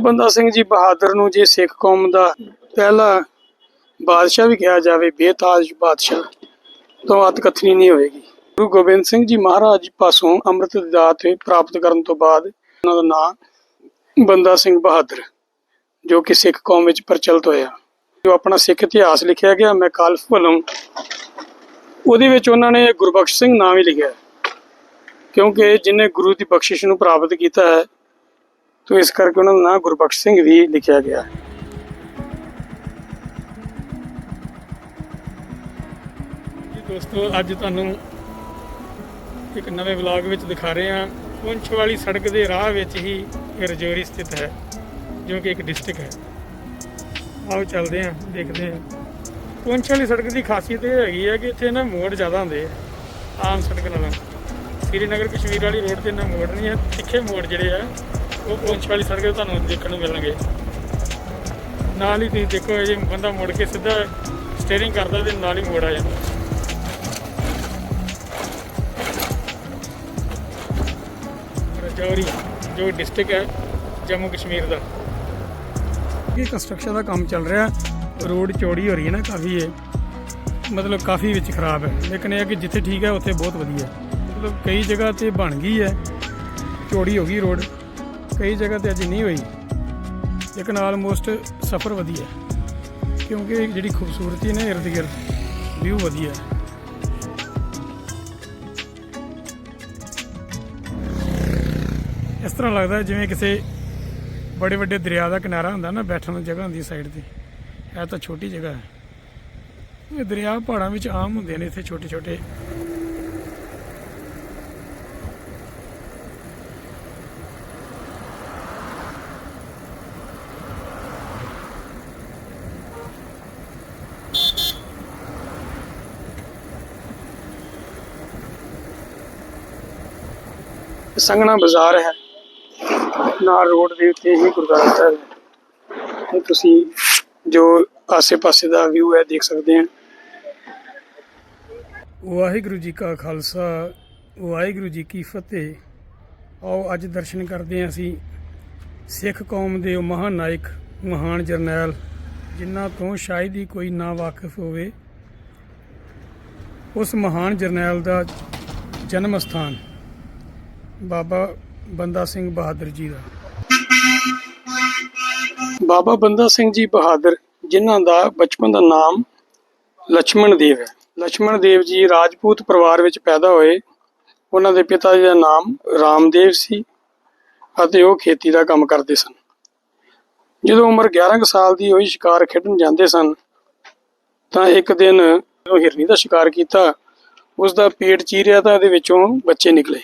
ਬੰਦਾ ਸਿੰਘ ਜੀ ਬਹਾਦਰ ਨੂੰ ਜੇ ਸਿੱਖ ਕੌਮ ਦਾ ਪਹਿਲਾ ਬਾਦਸ਼ਾਹ ਵੀ ਕਿਹਾ ਜਾਵੇ, ਬੇਤਾਜ ਬਾਦਸ਼ਾਹ, ਤੋਂ ਅਤਕਥਨੀ ਨਹੀਂ ਹੋਏਗੀ। ਗੁਰੂ ਗੋਬਿੰਦ ਸਿੰਘ ਜੀ ਮਹਾਰਾਜ ਪਾਸੋਂ ਅੰਮ੍ਰਿਤ ਦਾਤ ਪ੍ਰਾਪਤ ਕਰਨ ਤੋਂ ਬਾਅਦ ਉਹਨਾਂ ਦਾ ਨਾਮ ਬੰਦਾ ਸਿੰਘ ਬਹਾਦਰ, ਜੋ ਕਿ ਸਿੱਖ ਕੌਮ ਵਿੱਚ ਪ੍ਰਚਲਿਤ ਹੋਇਆ। ਜੋ ਆਪਣਾ ਸਿੱਖ ਇਤਿਹਾਸ ਲਿਖਿਆ ਗਿਆ, ਮੈਂ ਕਾਲਫ ਵੱਲੋਂ, ਉਹਦੇ ਵਿੱਚ ਉਹਨਾਂ ਨੇ ਗੁਰਬਖਸ਼ ਸਿੰਘ ਨਾਮ ਹੀ ਲਿਖਿਆ। ਕਿਉਂਕਿ ਜਿਨੇ ਗੁਰੂ ਦੀ ਬਖਸ਼ਿਸ਼ ਨੂੰ ਪ੍ਰਾਪਤ ਕੀਤਾ ਹੈ ਤੋ ਇਸ ਕਰਕੇ ਉਹਨਾਂ ਦਾ ਨਾਂ ਗੁਰਬਖਸ਼ ਸਿੰਘ ਵੀ ਲਿਖਿਆ ਗਿਆ ਹੈ। ਦੋਸਤੋ, ਅੱਜ ਤੁਹਾਨੂੰ ਇੱਕ ਨਵੇਂ ਵਲੌਗ ਵਿੱਚ ਦਿਖਾ ਰਹੇ ਹਾਂ। ਪੁੰਛ ਵਾਲੀ ਸੜਕ ਦੇ ਰਾਹ ਵਿੱਚ ਹੀ ਇਹ ਰਜੌਰੀ ਸਥਿਤ ਹੈ, ਜੋ ਕਿ ਇੱਕ ਡਿਸਟ੍ਰਿਕਟ ਹੈ। ਆਓ ਚੱਲਦੇ ਹਾਂ, ਦੇਖਦੇ ਹਾਂ। ਪੁੰਛ ਵਾਲੀ ਸੜਕ ਦੀ ਖਾਸੀਅਤ ਇਹ ਹੈਗੀ ਹੈ ਕਿ ਇੱਥੇ ਨਾ ਮੋੜ ਜ਼ਿਆਦਾ ਹੁੰਦੇ ਆ, ਆਮ ਸੜਕ ਨਾਲੋਂ। ਸ੍ਰੀਨਗਰ, ਕਸ਼ਮੀਰ ਵਾਲੀ ਰੋਡ ਤੇ ਨਾ ਮੋੜ ਨਹੀਂ ਹੈ, ਤਿੱਖੇ ਮੋੜ ਜਿਹੜੇ ਆ ਉਹ ਪੁੰਛ ਵਾਲੀ ਸੜਕ ਤੇ ਤੁਹਾਨੂੰ ਦੇਖਣ ਨੂੰ ਮਿਲਣਗੇ। ਨਾਲ ਹੀ ਤੁਸੀਂ ਦੇਖੋ ਇਹ ਬੰਦਾ ਮੁੜ ਕੇ ਸਿੱਧਾ ਸਟੀਅਰਿੰਗ ਕਰਦਾ ਤੇ ਨਾਲ ਹੀ ਮੋੜ ਆ ਜਾਂਦਾ। ਰਜੌਰੀ ਜੋ ਡਿਸਟ੍ਰਿਕਟ ਹੈ, ਜੰਮੂ ਕਸ਼ਮੀਰ ਦਾ। ਇਹ ਕੰਸਟਰਕਸ਼ਨ ਦਾ ਕੰਮ ਚੱਲ ਰਿਹਾ। ਰੋਡ ਚੌੜੀ ਹੋ ਰਹੀ ਹੈ ਨਾ, ਕਾਫੀ ਇਹ। ਮਤਲਬ ਕਾਫੀ ਵਿੱਚ ਖਰਾਬ ਹੈ। ਲੇਕਿਨ ਇਹ ਹੈ ਕਿ ਜਿੱਥੇ ਠੀਕ ਹੈ, ਉੱਥੇ ਬਹੁਤ ਵਧੀਆ ਮਤਲਬ ਕਈ ਜਗ੍ਹਾ ਤੇ ਬਣ ਗਈ ਹੈ। ਚੌੜੀ ਹੋ ਗਈ ਰੋਡ। ਕਈ ਜਗ੍ਹਾ ਤੇ ਅਜੇ ਨਹੀਂ ਹੋਈ। ਲੇਕਿਨ ਆਲਮੋਸਟ ਸਫ਼ਰ ਵਧੀਆ ਕਿਉਂਕਿ ਜਿਹੜੀ ਖੂਬਸੂਰਤੀ ਨੇ, ਇਰਦ ਗਿਰਦ ਵਿਊ ਵਧੀਆ ਇਸ ਤਰ੍ਹਾਂ ਲੱਗਦਾ ਜਿਵੇਂ ਕਿਸੇ ਬੜੇ ਵੱਡੇ ਦਰਿਆ ਦਾ ਕਿਨਾਰਾ ਹੁੰਦਾ ਨਾ, ਬੈਠਣ ਨੂੰ ਜਗ੍ਹਾ ਹੁੰਦੀ ਸਾਈਡ ਤੇ। ਇਹ ਤਾਂ ਛੋਟੀ ਜਗ੍ਹਾ ਹੈ। ਇਹ ਦਰਿਆ ਪਹਾੜਾਂ ਵਿੱਚ ਆਮ ਹੁੰਦੇ ਨੇ, ਇੱਥੇ ਛੋਟੇ ਛੋਟੇ ਸੰਗਣਾ ਬਾਜ਼ਾਰ ਹੈ। ਨਾਲ ਰੋਡ ਦੇ ਉੱਤੇ ਹੀ ਗੁਰਦੁਆਰਾ ਸਾਹਿਬ ਹੈ। ਇਹ ਤੁਸੀਂ ਜੋ ਆਸੇ-ਪਾਸੇ ਦਾ ਵਿਊ ਹੈ, ਦੇਖ ਸਕਦੇ ਹੋ। ਵਾਹਿਗੁਰੂ ਜੀ ਕਾ ਖਾਲਸਾ, ਵਾਹਿਗੁਰੂ ਜੀ ਕੀ ਫਤਿਹ। ਆਓ ਅੱਜ ਦਰਸ਼ਨ ਕਰਦੇ ਹਾਂ ਅਸੀਂ ਸਿੱਖ ਕੌਮ ਦੇ ਉਹ ਮਹਾਨ ਨਾਇਕ ਮਹਾਨ ਜਰਨੈਲ, ਜਿਨ੍ਹਾਂ ਤੋਂ ਸ਼ਾਇਦ ਹੀ ਕੋਈ ਨਾ ਵਾਕਿਫ ਹੋਵੇ। ਉਸ ਮਹਾਨ ਜਰਨੈਲ ਦਾ ਜਨਮ ਸਥਾਨ। ਬਾਬਾ ਬੰਦਾ ਸਿੰਘ ਬਹਾਦਰ ਜੀ ਦਾ। ਬਾਬਾ ਬੰਦਾ ਸਿੰਘ ਜੀ ਬਹਾਦਰ, ਜਿਨ੍ਹਾਂ ਦਾ ਬਚਪਨ ਦਾ ਨਾਮ ਲక్ష్మణ ਦੇਵ ਹੈ। ਲక్ష్మణ ਦੇਵ ਜੀ ਰਾਜਪੂਤ ਪਰਿਵਾਰ ਵਿੱਚ ਪੈਦਾ ਹੋਏ। ਉਹਨਾਂ ਦੇ ਪਿਤਾ ਜੀ ਦਾ ਨਾਮ ਰਾਮਦੇਵ ਸੀ ਅਤੇ ਉਹ ਖੇਤੀ ਦਾ ਕੰਮ ਕਰਦੇ ਸਨ। ਜਦੋਂ ਉਮਰ 11 ਸਾਲ ਦੀ ਹੋਈ ਸ਼ਿਕਾਰ ਖੇਡਣ ਜਾਂਦੇ ਸਨ, ਤਾਂ ਇੱਕ ਦਿਨ ਉਹ ਹਿਰਨੀ ਦਾ ਸ਼ਿਕਾਰ ਕੀਤਾ। ਉਸ ਦਾ ਪੇਟ ਚੀਰਿਆ ਤਾਂ ਇਹਦੇ ਵਿੱਚੋਂ ਬੱਚੇ ਨਿਕਲੇ।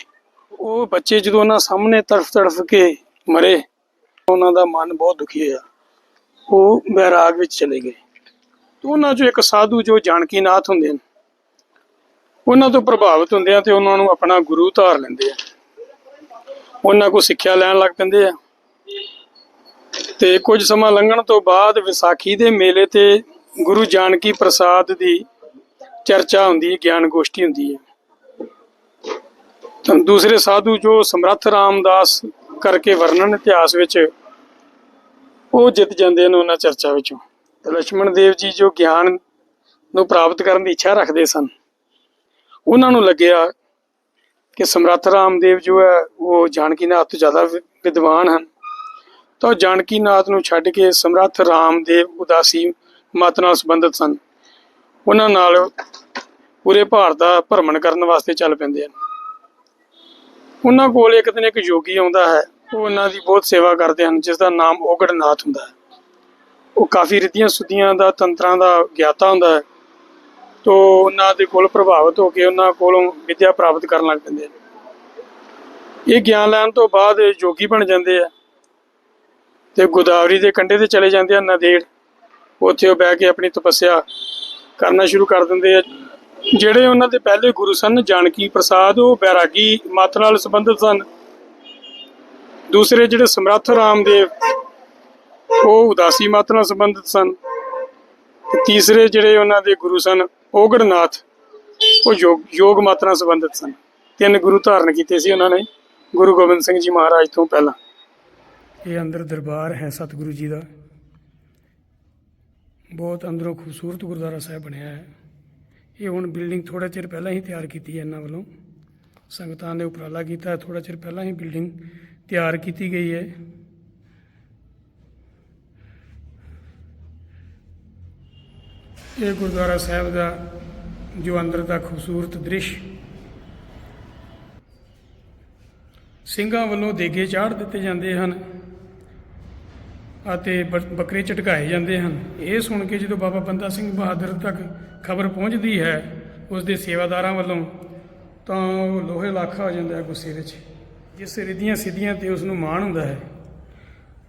ਉਹ ਬੱਚੇ ਜਦੋਂ ਉਹਨਾਂ ਸਾਹਮਣੇ ਤੜਫ ਤੜਫ ਕੇ ਮਰੇ, ਉਹਨਾਂ ਦਾ ਮਨ ਬਹੁਤ ਦੁਖੀ ਹੋਇਆ। ਉਹ ਬੈਰਾਗ ਵਿੱਚ ਚਲੇ ਗਏ। ਉਹਨਾਂ ਚੋਂ ਇੱਕ ਸਾਧੂ ਜੋ ਜਾਨਕੀ ਨਾਥ ਹੁੰਦੇ ਨੇ, ਉਹਨਾਂ ਤੋਂ ਪ੍ਰਭਾਵਿਤ ਹੁੰਦੇ ਆ ਤੇ ਉਹਨਾਂ ਨੂੰ ਆਪਣਾ ਗੁਰੂ ਧਾਰ ਲੈਂਦੇ ਆ। ਉਹਨਾਂ ਕੋਲ ਸਿੱਖਿਆ ਲੈਣ ਲੱਗ ਪੈਂਦੇ ਆ। ਤੇ ਕੁਝ ਸਮਾਂ ਲੰਘਣ ਤੋਂ ਬਾਅਦ ਵਿਸਾਖੀ ਦੇ ਮੇਲੇ ਤੇ ਗੁਰੂ ਜਾਨਕੀ ਪ੍ਰਸਾਦ ਦੀ ਚਰਚਾ ਹੁੰਦੀ ਹੈ ਗਿਆਨ ਗੋਸ਼ਟੀ ਹੁੰਦੀ ਹੈ। ਦੂਸਰੇ ਸਾਧੂ ਜੋ ਸਮਰੱਥ ਰਾਮਦਾਸ ਕਰਕੇ ਵਰਣਨ ਇਤਿਹਾਸ ਵਿੱਚ ਉਹ ਜਿੱਤ ਜਾਂਦੇ ਨੇ ਉਹਨਾਂ ਚਰਚਾ ਵਿੱਚੋਂ। ਲక్ష్మణ ਦੇਵ ਜੀ ਜੋ ਗਿਆਨ ਨੂੰ ਪ੍ਰਾਪਤ ਕਰਨ ਦੀ ਇੱਛਾ ਰੱਖਦੇ ਸਨ, ਉਹਨਾਂ ਨੂੰ ਲੱਗਿਆ ਕਿ ਸਮਰੱਥ ਰਾਮਦੇਵ ਜੋ ਹੈ, ਉਹ ਜਾਨਕੀਨਾਥ ਤੋਂ ਜ਼ਿਆਦਾ ਵਿਦਵਾਨ ਹਨ। ਤਾਂ ਜਾਨਕੀਨਾਥ ਨੂੰ ਛੱਡ ਕੇ ਸਮਰੱਥ ਰਾਮਦੇਵ ਉਦਾਸੀ ਮਤ ਨਾਲ ਸੰਬੰਧਿਤ ਸਨ। ਉਹਨਾਂ ਨਾਲ ਪੂਰੇ ਭਾਰਤ ਦਾ ਭਰਮਣ ਕਰਨ ਵਾਸਤੇ ਚੱਲ ਪੈਂਦੇ ਹਨ। ਉਹਨਾਂ ਕੋਲ ਇੱਕ ਦਿਨ ਇੱਕ ਯੋਗੀ ਆਉਂਦਾ ਹੈ, ਉਹ ਉਹਨਾਂ ਦੀ ਬਹੁਤ ਸੇਵਾ ਕਰਦੇ ਹਨ, ਜਿਸ ਦਾ ਨਾਮ ਓਗੜਨਾਥ ਹੁੰਦਾ ਹੈ। ਉਹ ਕਾਫੀ ਰਿੱਧੀਆਂ ਸੁਧੀਆਂ ਦਾ, ਤੰਤਰਾਂ ਦਾ ਗਿਆਤਾ ਹੁੰਦਾ ਹੈ, ਤੋ ਉਹਨਾਂ ਦੇ ਕੋਲ ਪ੍ਰਭਾਵਿਤ ਹੋ ਕੇ ਉਹਨਾਂ ਕੋਲੋਂ ਵਿਦਿਆ ਪ੍ਰਾਪਤ ਕਰਨ ਲੱਗ ਪੈਂਦੇ ਹਨ। ਇਹ ਗਿਆਨ ਲੈਣ ਤੋਂ ਬਾਅਦ ਯੋਗੀ ਬਣ ਜਾਂਦੇ ਆ ਤੇ ਗੋਦਾਵਰੀ ਦੇ ਕੰਢੇ ਤੇ ਚਲੇ ਜਾਂਦੇ ਆ ਨਦੇੜ। ਉੱਥੇ ਉਹ ਬਹਿ ਕੇ ਆਪਣੀ ਤਪੱਸਿਆ ਕਰਨਾ ਸ਼ੁਰੂ ਕਰ ਦਿੰਦੇ ਆ। ਜਿਹੜੇ ਉਹਨਾਂ ਦੇ ਪਹਿਲੇ ਗੁਰੂ ਸਨ, ਜਾਨਕੀ ਪ੍ਰਸਾਦ, ਉਹ ਬੈਰਾਗੀ ਮਤ ਨਾਲ ਸੰਬੰਧਿਤ ਸਨ। ਦੂਸਰੇ ਜਿਹੜੇ ਸਮਰੱਥ ਰਾਮਦੇਵ, ਉਹ ਉਦਾਸੀ ਮਤ ਨਾਲ ਸੰਬੰਧਿਤ ਸਨ। ਤੀਸਰੇ ਜਿਹੜੇ ਉਹਨਾਂ ਦੇ ਗੁਰੂ ਸਨ, ਓਗੜਨਾਥ, ਉਹ ਯੋਗ ਯੋਗ ਮਤ ਨਾਲ ਸੰਬੰਧਿਤ ਸਨ। ਤਿੰਨ ਗੁਰੂ ਧਾਰਨ ਕੀਤੇ ਸੀ ਉਹਨਾਂ ਨੇ, ਗੁਰੂ ਗੋਬਿੰਦ ਸਿੰਘ ਜੀ ਮਹਾਰਾਜ ਤੋਂ ਪਹਿਲਾਂ। ਇਹ ਅੰਦਰ ਦਰਬਾਰ ਹੈ ਸਤਿਗੁਰੂ ਜੀ ਦਾ। ਬਹੁਤ ਅੰਦਰੋਂ ਖੂਬਸੂਰਤ ਗੁਰਦੁਆਰਾ ਸਾਹਿਬ ਬਣਿਆ ਹੈ। ਇਹ ਹੁਣ ਬਿਲਡਿੰਗ ਥੋੜਾ ਚਿਰ ਪਹਿਲਾਂ ਹੀ ਤਿਆਰ ਕੀਤੀ ਹੈ ਇਹਨਾਂ ਵੱਲੋਂ। ਸੰਗਤਾਂ ਨੇ ਉਪਰਾਲਾ ਕੀਤਾ ਥੋੜਾ ਚਿਰ ਪਹਿਲਾਂ ਹੀ ਬਿਲਡਿੰਗ ਤਿਆਰ ਕੀਤੀ ਗਈ ਹੈ। ਇਹ ਗੁਰਦੁਆਰਾ ਸਾਹਿਬ ਦਾ ਜੋ ਅੰਦਰ ਦਾ ਖੂਬਸੂਰਤ ਦ੍ਰਿਸ਼, ਸਿੰਘਾਂ ਵੱਲੋਂ ਦੇਗੇ ਚਾੜ ਦਿੱਤੇ ਜਾਂਦੇ ਹਨ। ਅਤੇ ਬ- ਬੱਕਰੇ ਝਟਕਾਏ ਜਾਂਦੇ ਹਨ। ਇਹ ਸੁਣ ਕੇ ਜਦੋਂ ਬਾਬਾ ਬੰਦਾ ਸਿੰਘ ਬਹਾਦਰ ਤੱਕ ਖਬਰ ਪਹੁੰਚਦੀ ਹੈ ਉਸ ਦੇ ਸੇਵਾਦਾਰਾਂ ਵੱਲੋਂ, ਤਾਂ ਉਹ ਲੋਹੇ ਲਾਖਾ ਹੋ ਜਾਂਦਾ ਹੈ ਗੁੱਸੇ ਵਿੱਚ। ਜਿਸ ਰਿੱਧੀਆਂ ਸਿੱਧੀਆਂ ਤੇ ਉਸ ਨੂੰ ਮਾਣ ਹੁੰਦਾ ਹੈ,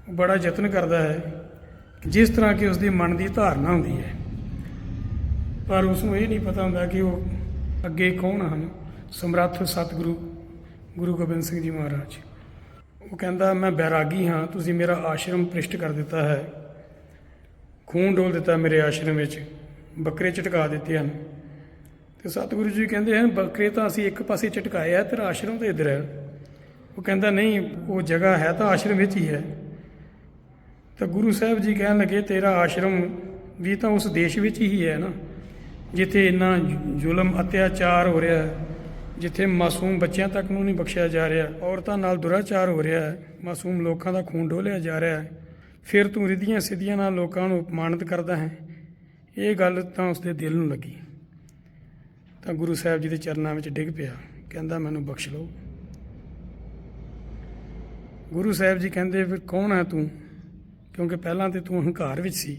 ਉਹ ਬੜਾ ਯਤਨ ਕਰਦਾ ਹੈ ਜਿਸ ਤਰ੍ਹਾਂ ਕਿ ਉਸ ਦੇ ਮਨ ਦੀ ਧਾਰਨਾ ਹੁੰਦੀ ਹੈ। ਪਰ ਉਸ ਨੂੰ ਇਹ ਨਹੀਂ ਪਤਾ ਹੁੰਦਾ ਕਿ ਉਹ ਅੱਗੇ ਕੌਣ ਹਨ। ਸਮਰੱਥ ਸਤਿਗੁਰੂ, ਗੁਰੂ ਗੋਬਿੰਦ ਸਿੰਘ ਜੀ ਮਹਾਰਾਜ। ਉਹ ਕਹਿੰਦਾ, ਮੈਂ ਬੈਰਾਗੀ ਹਾਂ, ਤੁਸੀਂ ਮੇਰਾ ਆਸ਼ਰਮ ਪ੍ਰਿਸ਼ਟ ਕਰ ਦਿੱਤਾ ਹੈ। ਖੂਨ ਡੋਲ ਦਿੱਤਾ ਮੇਰੇ ਆਸ਼ਰਮ ਵਿੱਚ, ਬੱਕਰੇ ਝਟਕਾ ਦਿੱਤੇ ਹਨ। ਤੇ ਸਤਿਗੁਰੂ ਜੀ ਕਹਿੰਦੇ ਹਨ, ਬੱਕਰੇ ਤਾਂ ਅਸੀਂ ਇੱਕ ਪਾਸੇ ਝਟਕਾਏ ਆ, ਤੇਰਾ ਆਸ਼ਰਮ ਤਾਂ ਇੱਧਰ ਹੈ। ਉਹ ਕਹਿੰਦਾ, ਨਹੀਂ, ਉਹ ਜਗ੍ਹਾ ਹੈ ਤਾਂ ਆਸ਼ਰਮ ਵਿੱਚ ਹੀ ਹੈ। ਤਾਂ ਗੁਰੂ ਸਾਹਿਬ ਜੀ ਕਹਿਣ ਲੱਗੇ, ਤੇਰਾ ਆਸ਼ਰਮ ਵੀ ਤਾਂ ਉਸ ਦੇਸ਼ ਵਿੱਚ ਹੀ ਹੈ ਨਾ, ਜਿੱਥੇ ਇੰਨਾ ਜ਼ੁਲਮ, ਅਤਿਆਚਾਰ ਹੋ ਰਿਹਾ ਹੈ। ਜਿੱਥੇ ਮਾਸੂਮ ਬੱਚਿਆਂ ਤੱਕ ਨੂੰ ਨਹੀਂ ਬਖਸ਼ਿਆ ਜਾ ਰਿਹਾ, ਔਰਤਾਂ ਨਾਲ ਦੁਰਾਚਾਰ ਹੋ ਰਿਹਾ ਹੈ, ਮਾਸੂਮ ਲੋਕਾਂ ਦਾ ਖੂਨ ਡੋਲਿਆ ਜਾ ਰਿਹਾ ਹੈ, ਫਿਰ ਤੂੰ ਰਿਧੀਆਂ ਸਿੱਧੀਆਂ ਨਾਲ ਲੋਕਾਂ ਨੂੰ ਅਪਮਾਨਿਤ ਕਰਦਾ ਹੈ। ਇਹ ਗੱਲ ਤਾਂ ਉਸਦੇ ਦਿਲ ਨੂੰ ਲੱਗੀ। ਤਾਂ ਗੁਰੂ ਸਾਹਿਬ ਜੀ ਦੇ ਚਰਨਾਂ ਵਿੱਚ ਡਿੱਗ ਪਿਆ, ਕਹਿੰਦਾ, ਮੈਨੂੰ ਬਖਸ਼ ਲਓ। ਗੁਰੂ ਸਾਹਿਬ ਜੀ ਕਹਿੰਦੇ, ਫਿਰ ਕੌਣ ਹੈ ਤੂੰ? ਕਿਉਂਕਿ ਪਹਿਲਾਂ ਤੇ ਤੂੰ ਹੰਕਾਰ ਵਿੱਚ ਸੀ।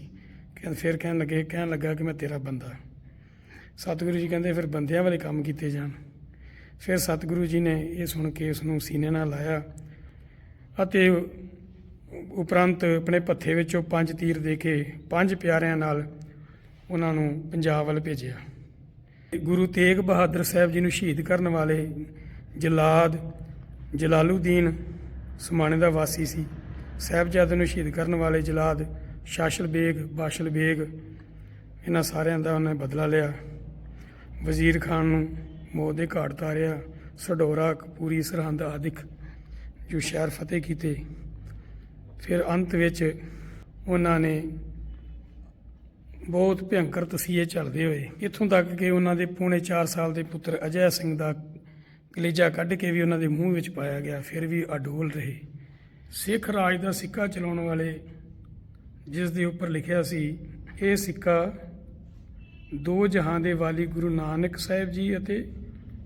ਕਹਿੰਦੇ, ਫਿਰ ਕਹਿਣ ਲੱਗੇ, ਕਹਿਣ ਲੱਗਾ ਕਿ ਮੈਂ ਤੇਰਾ ਬੰਦਾ। ਸਤਿਗੁਰੂ ਜੀ ਕਹਿੰਦੇ, ਫਿਰ ਬੰਦਿਆਂ ਵਾਲੇ ਕੰਮ ਕੀਤੇ ਜਾਣ। ਫਿਰ ਸਤਿਗੁਰੂ ਜੀ ਨੇ ਇਹ ਸੁਣ ਕੇ ਉਸ ਨੂੰ ਸੀਨੇ ਨਾਲ ਲਾਇਆ ਅਤੇ ਉਪਰੰਤ ਆਪਣੇ ਪੱਥੇ ਵਿੱਚੋਂ ਪੰਜ ਤੀਰ ਦੇ ਕੇ ਪੰਜ ਪਿਆਰਿਆਂ ਨਾਲ ਉਹਨਾਂ ਨੂੰ ਪੰਜਾਬ ਵੱਲ ਭੇਜਿਆ। ਗੁਰੂ ਤੇਗ ਬਹਾਦਰ ਸਾਹਿਬ ਜੀ ਨੂੰ ਸ਼ਹੀਦ ਕਰਨ ਵਾਲੇ ਜਲਾਦ ਜਲਾਲੂਦੀਨ ਸਮਾਣੇ ਦਾ ਵਾਸੀ ਸੀ। ਸਾਹਿਬਜ਼ਾਦੇ ਨੂੰ ਸ਼ਹੀਦ ਕਰਨ ਵਾਲੇ ਜਲਾਦ ਸ਼ਾਸ਼ਲ ਬੇਗ, ਬਾਸ਼ਲ ਬੇਗ, ਇਹਨਾਂ ਸਾਰਿਆਂ ਦਾ ਉਹਨੇ ਬਦਲਾ ਲਿਆ। ਵਜ਼ੀਰ ਖਾਨ ਨੂੰ ਮੌਤ ਦੇ ਘਾਟ ਤਾਰਿਆ, ਸਡੋਰਾ, ਕਪੂਰੀ, ਸਰਹੰਦ ਆਦਿਕ ਜੋ ਸ਼ਹਿਰ ਫਤਿਹ ਕੀਤੇ। ਫਿਰ ਅੰਤ ਵਿੱਚ ਉਹਨਾਂ ਨੇ ਬਹੁਤ ਭਿਅੰਕਰ ਤਸੀਹੇ ਚੱਲਦੇ ਹੋਏ, ਇੱਥੋਂ ਤੱਕ ਕਿ ਉਹਨਾਂ ਦੇ ਪੌਣੇ 4 ਸਾਲ ਦੇ ਪੁੱਤਰ ਅਜੈ ਸਿੰਘ ਦਾ ਕਲੇਜਾ ਕੱਢ ਕੇ ਵੀ ਉਹਨਾਂ ਦੇ ਮੂੰਹ ਵਿੱਚ ਪਾਇਆ ਗਿਆ, ਫਿਰ ਵੀ ਅਡੋਲ ਰਹੇ। ਸਿੱਖ ਰਾਜ ਦਾ ਸਿੱਕਾ ਚਲਾਉਣ ਵਾਲੇ ਜਿਸ ਦੇ ਉੱਪਰ ਲਿਖਿਆ ਸੀ, ਇਹ ਸਿੱਕਾ ਦੋ ਜਹਾਂ ਦੇ ਵਾਲੀ ਗੁਰੂ ਨਾਨਕ ਸਾਹਿਬ ਜੀ ਅਤੇ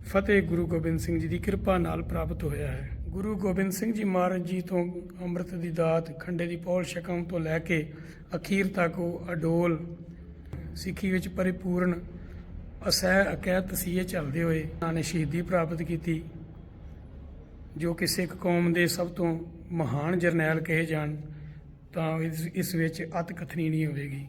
ਫਤਿਹ ਗੁਰੂ ਗੋਬਿੰਦ ਸਿੰਘ ਜੀ ਦੀ ਕਿਰਪਾ ਨਾਲ ਪ੍ਰਾਪਤ ਹੋਇਆ ਹੈ। ਗੁਰੂ ਗੋਬਿੰਦ ਸਿੰਘ ਜੀ ਮਹਾਰਾਜ ਜੀ ਤੋਂ ਅੰਮ੍ਰਿਤ ਦੀ ਦਾਤ, ਖੰਡੇ ਦੀ ਪੌਲ ਸ਼ਕਮ ਤੋਂ ਲੈ ਕੇ ਅਖੀਰ ਤੱਕ ਉਹ ਅਡੋਲ ਸਿੱਖੀ ਵਿੱਚ ਪਰਿਪੂਰਨ, ਅਸਹਿ ਅਕੈ ਤਸੀਹੇ ਚੱਲਦੇ ਹੋਏ ਉਹਨਾਂ ਨੇ ਸ਼ਹੀਦੀ ਪ੍ਰਾਪਤ ਕੀਤੀ, ਜੋ ਕਿ ਸਿੱਖ ਕੌਮ ਦੇ ਸਭ ਤੋਂ ਮਹਾਨ ਜਰਨੈਲ ਕਹੇ ਜਾਣ, ਤਾਂ ਇਸ ਇਸ ਵਿੱਚ ਅਤ ਕਥਨੀ ਨਹੀਂ ਹੋਵੇਗੀ।